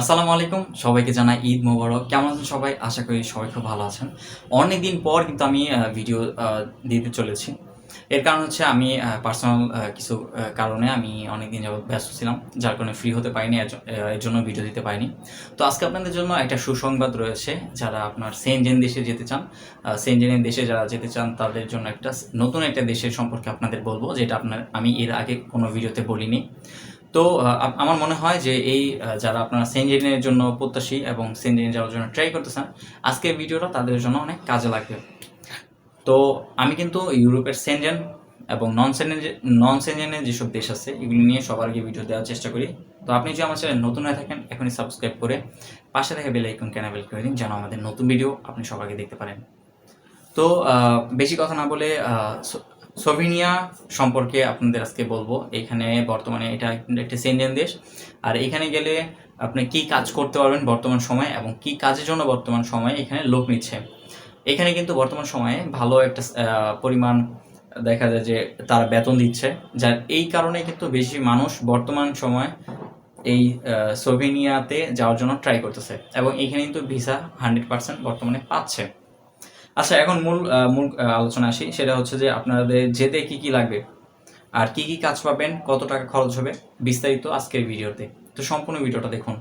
আসসালামু আলাইকুম, সবাইকে জানাই ঈদ মোবারক। কেমন আছেন সবাই? আশা করি সবাই খুব ভালো আছেন। অনেক দিন পর কিন্তু আমি ভিডিও দিতে চলেছি। এর কারণ হচ্ছে আমি পার্সোনাল কিছু কারণে আমি অনেক দিন যাবত ব্যস্ত ছিলাম, যার কারণে ফ্রি হতে পারিনি, এর জন্য ভিডিও দিতে পারিনি। তো আজকে আপনাদের জন্য একটা সুসংবাদ রয়েছে, যারা আপনার সেনজেন দেশে যেতে চান সেনজেনের দেশে যারা যেতে চান, তাদের জন্য একটা, নতুন একটা দেশের সম্পর্কে আপনাদের বলব, যেটা আপনার, আমি এর আগে কোনো ভিডিওতে বলিনি। তো আমার মনে হয় যে এই যারা আপনারা সেনজেনের জন্য প্রত্যাশী এবং সেনজেনে যাওয়ার জন্য ট্রাই করতেছেন, আজকের ভিডিওটা তাদের জন্য অনেক কাজে লাগবে। তো, আমি কিন্তু ইউরোপের সেনজেন এবং নন সেনজেন নন সেনজেনের যেসব দেশ আছে, এগুলি নিয়ে সবার আগে ভিডিও দেওয়ার চেষ্টা করি। তো আপনি যদি আমার চ্যানেল নতুন হয়ে থাকেন, এখনই সাবস্ক্রাইব করে পাশে থাকা বেল আইকন ক্যানাবেল করে দিন, যেন আমাদের নতুন ভিডিও আপনি সবার আগে দেখতে পারেন। তো বেশি কথা না বলে সোভিনিয়া সম্পর্কে আপনাদের আজকে বলব। এখানে বর্তমানে এটা একটি সেনজেন দেশ। আর এখানে গেলে আপনি কি কাজ করতে পারবেন বর্তমান সময়ে এবং কি কাজের জন্য বর্তমান সময়ে এখানে লোক নিচ্ছে। এখানে কিন্তু বর্তমান সময়ে ভালো একটা পরিমাণ দেখা যায় যে তারা বেতন দিচ্ছে, যার এই কারণে কিন্তু বেশি মানুষ বর্তমান সময় এই সোভিনিয়াতে যাওয়ার জন্য ট্রাই করতেছে এবং এখানে কিন্তু ভিসা হান্ড্রেড পার্সেন্ট বর্তমানে পাচ্ছে। আচ্ছা এখন মূল মূল আলোচনা আসি। সেটা হচ্ছে যে আপনাদের যেতে কি কি লাগবে? আর কি কি কাজ পাবেন? কত টাকা খরচ হবে? বিস্তারিত আজকের ভিডিওতে। তো সম্পূর্ণ ভিডিওটা দেখুন।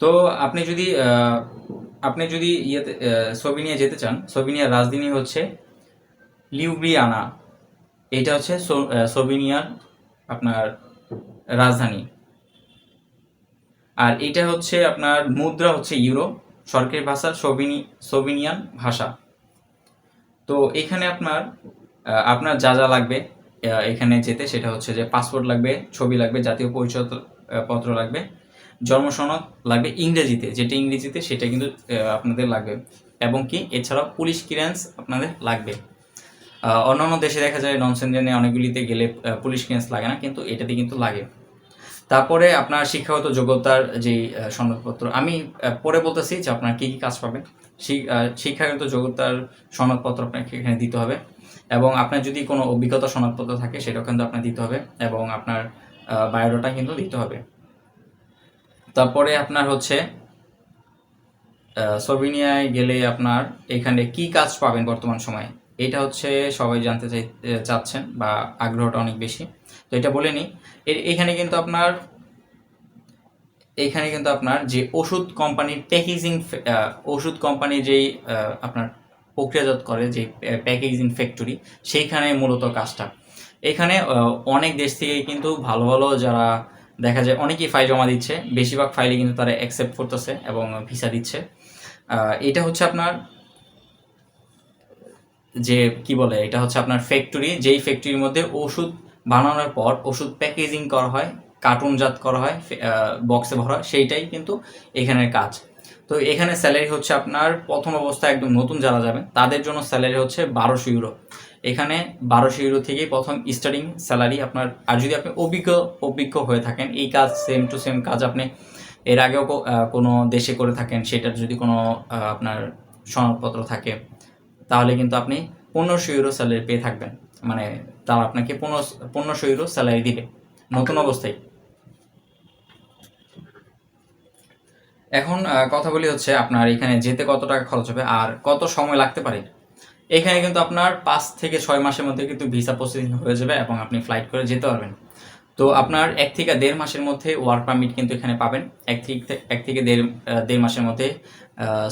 তো আপনি যদি আপনি যদি ইয়েতে সোভিনিয়া যেতে চান সোভিনিয়ার রাজধানী হচ্ছে লিউব্রিয়ানা। এটা হচ্ছে সোভিনিয়ার আপনার রাজধানী। আর এটা হচ্ছে আপনার মুদ্রা হচ্ছে ইউরো। সরকারি ভাষা সোভিনি সোভিনিয়ান ভাষা। তো এখানে আপনার আপনার যা যা লাগবে এখানে যেতে সেটা হচ্ছে যে পাসপোর্ট লাগবে, ছবি লাগবে, জাতীয় পরিচয় পত্র লাগবে, জন্ম সনদ লাগবে ইংরেজিতে, যেটা ইংরেজিতে সেটা কিন্তু আপনাদের লাগবে। এবং কি এছাড়াও পুলিশ ক্লিয়ারেন্স আপনাদের লাগবে। অন্যান্য দেশে দেখা যায় নন সেনজেনে অনেকগুলিতে গেলে পুলিশ ক্লিয়ারেন্স লাগে না, কিন্তু এটাতে কিন্তু লাগে। তারপরে আপনার শিক্ষাগত যোগ্যতার যে সনদপত্র, আমি পরে বলতেছি যে আপনার কী কী কাজ পাবেন। শিক্ষাগত যোগ্যতার সনদপত্র আপনাকে এখানে দিতে হবে এবং আপনার যদি কোনো অভিজ্ঞতা সনদপত্র থাকে সেটাও কিন্তু আপনার দিতে হবে এবং আপনার বায়োডাটা কিন্তু দিতে হবে। তারপরে আপনার হচ্ছে সোভিনিয়ায় গেলে আপনার এখানে কি কাজ পাবেন বর্তমান সময়ে, এটা হচ্ছে সবাই জানতে চাই চাচ্ছেন বা আগ্রহটা অনেক বেশি। তো এটা বলে নিই। এখানে কিন্তু আপনার, এখানে কিন্তু আপনার যে ওষুধ কোম্পানির প্যাকেজিং ওষুধ কোম্পানি যেই আপনার প্রক্রিয়াজাত করে যে প্যাকেজিং ফ্যাক্টরি সেইখানে মূলত কাজটা। এখানে অনেক দেশ থেকে কিন্তু ভালো ভালো যারা দেখা যায় অনেকেই ফাইল জমা দিচ্ছে, বেশিরভাগ ফাইলে কিন্তু তারা অ্যাকসেপ্ট করতেছে এবং ভিসা দিচ্ছে। এটা হচ্ছে আপনার যে, কি বলে, এটা হচ্ছে আপনার ফ্যাক্টরি যেই ফ্যাক্টরির মধ্যে ওষুধ বানানোর পর ওষুধ প্যাকেজিং করা হয়, কার্টুনজাত করা হয় বক্সে ভরা সেইটাই কিন্তু এখানের কাজ। তো এখানে স্যালারি হচ্ছে আপনার প্রথম অবস্থায় একদম নতুন যারা যাবেন, তাদের জন্য স্যালারি হচ্ছে বারোশো ইউরো এখানে বারোশো ইউরো থেকেই প্রথম স্টার্টিং স্যালারি আপনার, আর যদি আপনি অভিজ্ঞ অভিজ্ঞ হয়ে থাকেন, এই কাজ সেম টু সেম কাজ আপনি এর আগেও কোনো দেশে করে থাকেন, সেটার যদি কোনো আপনার সনদপত্র থাকে, তাহলে কিন্তু আপনি পনেরোশো ইউরো স্যালারি পেয়ে থাকবেন। মানে তারা আপনাকে পনেরো, পনেরোশো ইউরো স্যালারি দিবে। নতুন অবস্থায়। এখন কথা বলি হচ্ছে আপনার এখানে যেতে কত টাকা খরচ হবে আর কত সময় লাগতে পারে। এখানে কিন্তু আপনার পাঁচ থেকে ছয় মাসের মধ্যে কিন্তু ভিসা প্রসেসিং হয়ে যাবে এবং আপনি ফ্লাইট করে যেতে পারবেন। তো আপনার এক থেকে দেড় মাসের মধ্যে ওয়ার্ক পারমিট কিন্তু এখানে পাবেন। এক থেকে এক থেকে দেড় দেড় মাসের মধ্যে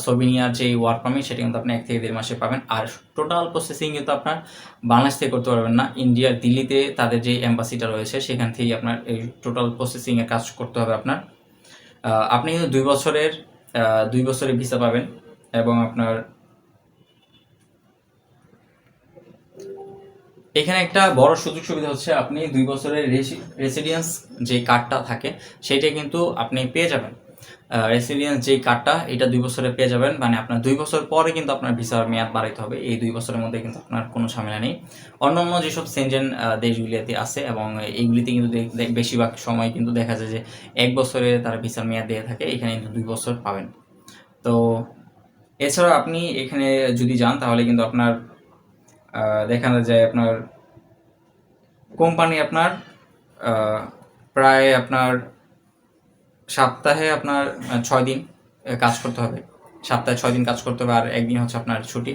সোভিনিয়ার যে ওয়ার্ক পারমিট সেটা কিন্তু আপনি এক থেকে দেড় মাসে পাবেন। আর টোটাল প্রসেসিং কিন্তু আপনার বাংলাদেশ থেকে করতে পারবেন না ইন্ডিয়ার দিল্লিতে তাদের যে এম্বাসিটা রয়েছে, সেখান থেকেই আপনার এই টোটাল প্রসেসিংয়ের কাজ করতে হবে আপনার। আপনি কিন্তু দুই বছরের দুই বছরের ভিসা পাবেন এবং আপনার এখানে একটা বড় সুযোগ সুবিধা হচ্ছে আপনি দুই বছরের রেসিডেন্স যে কার্ডটা থাকে সেটা কিন্তু আপনি পেয়ে যাবেন। রেসিডেন্স যে কার্ডটা এটা দুই বছরে পেয়ে যাবেন। মানে আপনার দুই বছর পরে কিন্তু আপনার ভিসার মেয়াদ বাড়াইতে হবে। এই দুই বছরের মধ্যে কিন্তু আপনার কোনো ঝামেলা নেই। অন্যান্য যেসব সেনজেন দেশগুলিতে আছে এবং এইগুলিতে কিন্তু বেশিরভাগ সময় কিন্তু দেখা যায় যে এক বছরে তারা ভিসার মেয়াদ দিয়ে থাকে, এখানে কিন্তু দুই বছর পাবেন। তো এছাড়া আপনি এখানে যদি যান, তাহলে কিন্তু আপনার আহ, দেখা যায় আপনার কোম্পানি আপনার প্রায় আপনার সপ্তাহে আপনার ছয় দিন কাজ করতে হবে। সপ্তাহে ছয় দিন কাজ করতে হবে আর একদিন হচ্ছে আপনার ছুটি।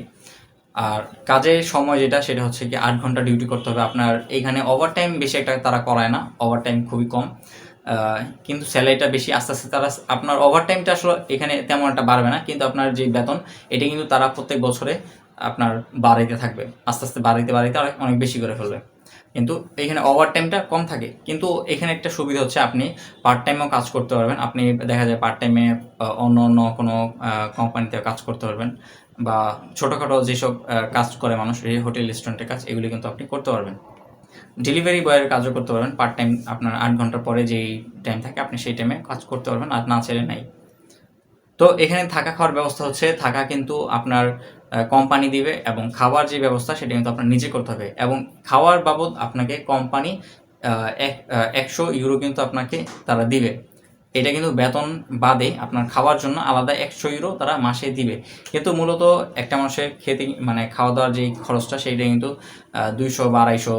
আর কাজের সময় যেটা সেটা হচ্ছে কি আট ঘণ্টা ডিউটি করতে হবে। আপনার এখানে ওভার টাইম বেশি একটা তারা করায় না ওভার টাইম খুবই কম। কিন্তু স্যালারিটা বেশি আস্তে আস্তে তারা আপনার ওভার টাইমটা আসলে এখানে তেমন একটা বাড়বে না। কিন্তু আপনার যে বেতন এটা কিন্তু তারা প্রত্যেক বছরে আপনার বাড়াইতে থাকবে। আস্তে আস্তে বাড়াইতে বাড়াইতে অনেক বেশি করে ফেলবে। কিন্তু এখানে ওভার টাইমটা কম থাকে। কিন্তু এখানে একটা সুবিধা হচ্ছে আপনি পার্ট টাইমেও কাজ করতে পারবেন। আপনি দেখা যায় পার্ট টাইমে অন্য অন্য কোনো কোম্পানিতে কাজ করতে পারবেন। বা ছোটোখাটো যেসব কাজ করে মানুষ, এই হোটেল রেস্টুরেন্টের কাজ, এগুলি কিন্তু আপনি করতে পারবেন। ডেলিভারি বয়ের কাজও করতে পারবেন। পার্ট টাইম আপনার আট ঘণ্টা পরে যেই টাইম থাকে, আপনি সেই টাইমে কাজ করতে পারবেন। আর না ছেড়ে নাই। তো এখানে থাকা খাওয়ার ব্যবস্থা হচ্ছে। থাকা কিন্তু আপনার কোম্পানি দিবে এবং খাবার যে ব্যবস্থা সেটা কিন্তু আপনার নিজে করতে হবে এবং খাওয়ার বাবদ আপনাকে কোম্পানি এক একশো ইউরো কিন্তু আপনাকে তারা দিবে। এটা কিন্তু বেতন বাদে আপনার খাওয়ার জন্য আলাদা একশো ইউরো তারা মাসে দিবে। কিন্তু মূলত একটা মানুষের খেতে মানে খাওয়া দাওয়ার যে খরচটা সেইটা কিন্তু দুইশো বা আড়াইশো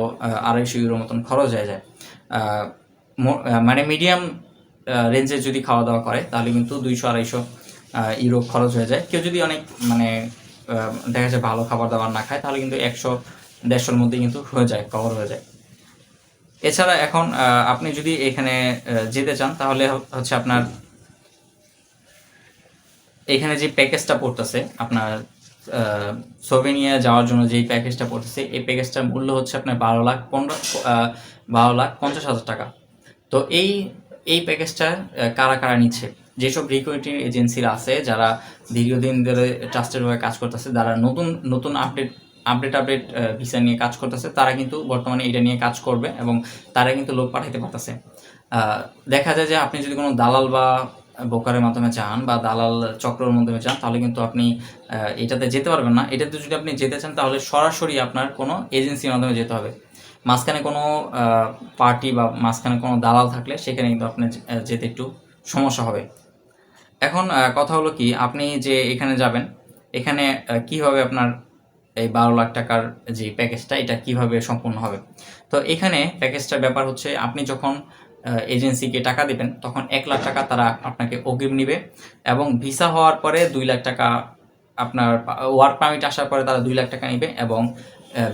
আড়াইশো ইউরো মতন খরচ হয়ে যায়। মানে মিডিয়াম রেঞ্জে যদি খাওয়া দাওয়া করে তাহলে কিন্তু দুইশো, আড়াইশো ইউরো খরচ হয়ে যায়। কেউ যদি অনেক মানে দেখা যায় ভালো খাবার দাবার না খায়, তাহলে কিন্তু একশো, দেড়শোর মধ্যে কিন্তু হয়ে যায় কভার হয়ে যায়। এছাড়া এখন আপনি যদি এখানে যেতে চান, তাহলে হচ্ছে আপনার এখানে যে প্যাকেজটা পড়তেছে, আপনার সোভেনিয়া যাওয়ার জন্য যেই প্যাকেজটা পড়তেছে, এই প্যাকেজটার মূল্য হচ্ছে আপনার বারো লাখ পনেরো বারো লাখ পঞ্চাশ হাজার টাকা। তো এই এই প্যাকেজটা কারা কারা নিচ্ছে? যেসব রিক্রুটিং এজেন্সিরা আছে, যারা দীর্ঘদিন ধরে ট্রাস্টেড হয়ে কাজ করতেছে, যারা নতুন নতুন আপডেট আপডেট আপডেট ভিসা নিয়ে কাজ করতেছে, তারা কিন্তু বর্তমানে এটা নিয়ে কাজ করবে এবং তারা কিন্তু লোক পাঠাইতে পারতেছে। দেখা যায় যে আপনি যদি কোনো দালাল বা ব্রোকারের মাধ্যমে যান বা দালাল চক্রের মাধ্যমে যান, তাহলে কিন্তু আপনি এটাতে যেতে পারবেন না। এটাতে যদি আপনি যেতে চান, তাহলে সরাসরি আপনার কোনো এজেন্সির মাধ্যমে যেতে হবে। মাঝখানে কোনো পার্টি বা মাঝখানে কোনো দালাল থাকলে সেখানে কিন্তু আপনি যেতে একটু সমস্যা হবে। এখন কথা হলো কি, আপনি যে এখানে যাবেন, এখানে কীভাবে আপনার এই বারো লাখ টাকার যে প্যাকেজটা, এটা কীভাবে সম্পূর্ণ হবে? তো এখানে প্যাকেজটার ব্যাপার হচ্ছে, আপনি যখন এজেন্সিকে টাকা দেবেন, তখন এক লাখ টাকা তারা আপনাকে অগ্রিম নিবে এবং ভিসা হওয়ার পরে দুই লাখ টাকা আপনার ওয়ার্ক পারমিট আসার পরে তারা দুই লাখ টাকা নেবে এবং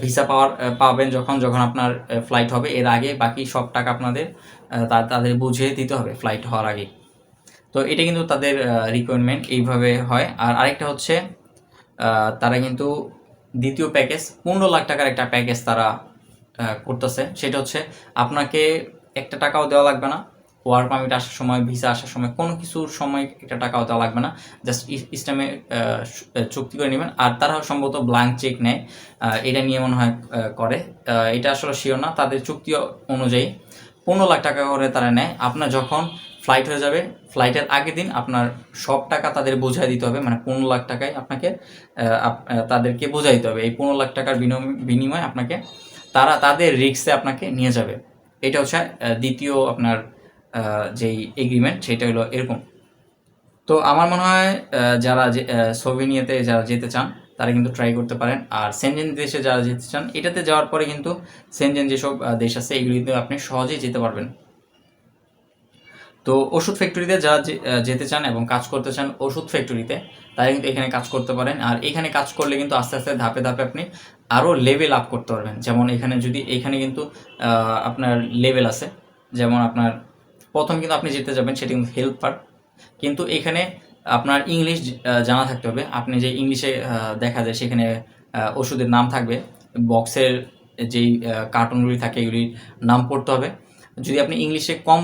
ভিসা পাওয়ার পাবেন যখন যখন আপনার ফ্লাইট হবে। এর আগে বাকি সব টাকা আপনাদের তাদের বুঝিয়ে দিতে হবে ফ্লাইট হওয়ার আগে। তো এটা কিন্তু তাদের রিকোয়ারমেন্ট এইভাবে হয়। আর আরেকটা হচ্ছে তারা কিন্তু দ্বিতীয় প্যাকেজ পনেরো লাখ টাকার একটা প্যাকেজ তারা করতেছে। সেটা হচ্ছে আপনাকে একটা টাকাও দেওয়া লাগবে না। ওয়ার্ক পারমিট আসার সময় ভিসা আসার সময়, কোনো কিছুর সময় একটা টাকাও দেওয়া লাগবে না। জাস্ট ইসলামে চুক্তি করে নেবেন। আর তারা সম্ভবত ব্ল্যাঙ্ক চেক নেয় এটা নিয়ে মনে হয় করে। এটা আসলে শিওর না। তাদের চুক্তি অনুযায়ী পনেরো লাখ টাকা করে তারা নেয়। আপনার যখন ফ্লাইট হয়ে যাবে। ফ্লাইটের আগের দিন আপনার সব টাকা তাদের বোঝাই দিতে হবে মানে পনেরো লাখ টাকায় আপনাকে তাদেরকে বোঝাই দিতে হবে। এই পনেরো লাখ টাকার বিনিময় আপনাকে তারা তাদের রিক্সে আপনাকে নিয়ে যাবে। এটা হচ্ছে দ্বিতীয় আপনার যেই এগ্রিমেন্ট সেটা হলো এরকম। তো আমার মনে হয় যারা সোভিনিয়াতে যারা যেতে চান, তারা কিন্তু ট্রাই করতে পারেন। আর সেনজেন দেশে যারা যেতে চান, এটাতে যাওয়ার পরে কিন্তু সেনজেন যেসব দেশ আছে, এগুলিতে আপনি সহজেই যেতে পারবেন। তো ওষুধ ফ্যাক্টরিতে যারা যেতে চান এবং কাজ করতে চান ওষুধ ফ্যাক্টরিতে তারা কিন্তু এখানে কাজ করতে পারেন। আর এখানে কাজ করলে কিন্তু আস্তে আস্তে ধাপে ধাপে আপনি আরও লেভেল আপ করতে পারবেন। যেমন এখানে যদি এখানে কিন্তু আপনার লেভেল আছে। যেমন আপনার প্রথম কিন্তু আপনি যেতে যাবেন, সেটা কিন্তু হেল্পার কিন্তু এখানে আপনার ইংলিশ জানা থাকতে হবে। আপনি যে ইংলিশে দেখা যায়, সেখানে ওষুধের নাম থাকবে। বক্সের যেই কার্টুনগুলি থাকে, এগুলির নাম পড়তে হবে। যদি আপনি ইংলিশে কম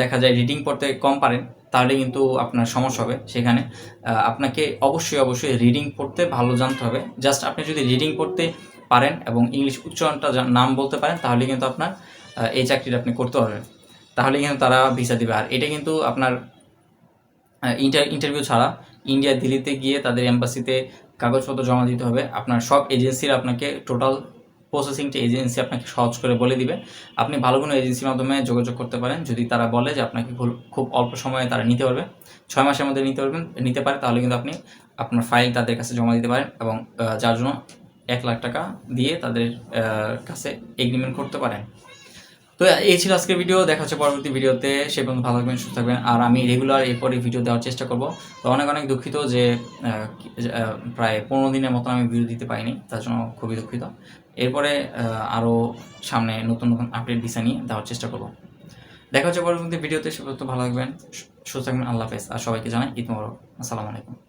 দেখা যায় রিডিং পড়তে কম পারেন, তাহলে কিন্তু আপনার সমস্যা হবে সেখানে। আপনাকে অবশ্যই অবশ্যই রিডিং পড়তে ভালো জানতে হবে। জাস্ট আপনি যদি রিডিং পড়তে পারেন এবং ইংলিশ উচ্চারণটা নাম বলতে পারেন, তাহলে কিন্তু আপনার এই চাকরিটা আপনি করতে পারবেন। তাহলে কিন্তু তারা ভিসা দিবে। আর এটা কিন্তু আপনার ইন্টার ইন্টারভিউ ছাড়া ইন্ডিয়া দিল্লিতে গিয়ে তাদের এম্বাসিতে কাগজপত্র জমা দিতে হবে। আপনার সব এজেন্সির আপনাকে টোটাল প্রসেসিংটা এজেন্সি আপনাকে সহজ করে বলে দিবে। আপনি ভালো কোনো এজেন্সির মাধ্যমে যোগাযোগ করতে পারেন। যদি তারা বলে যে আপনাকে খুব- অল্প সময়ে তারা নিতে পারবে, ছয় মাসের মধ্যে নিতে পারবেন, নিতে পারে, তাহলে কিন্তু আপনি আপনার ফাইল তাদের কাছে জমা দিতে পারেন এবং যার জন্য এক লাখ টাকা দিয়ে তাদের কাছে এগ্রিমেন্ট করতে পারেন। তো এই ছিল আজকের ভিডিও দেখা হচ্ছে পরবর্তী ভিডিওতে সে পর্যন্ত ভালো থাকবেন, সুস্থ থাকবেন। আর আমি রেগুলার এরপরে ভিডিও দেওয়ার চেষ্টা করব। তো অনেক অনেক দুঃখিত যে প্রায় পনেরো দিনের মতন আমি ভিডিও দিতে পারিনি, তার জন্য খুবই দুঃখিত। এরপরে আরও সামনে নতুন নতুন আপডেট বিষয় নিয়ে দেওয়ার চেষ্টা করব। দেখা হচ্ছে পরবর্তী ভিডিওতে সে পর্যন্ত ভালো থাকবেন সুস্থ থাকবেন, আল্লাহ হাফেজ। আর সবাইকে জানাই ঈদ আসসালামু আলাইকুম।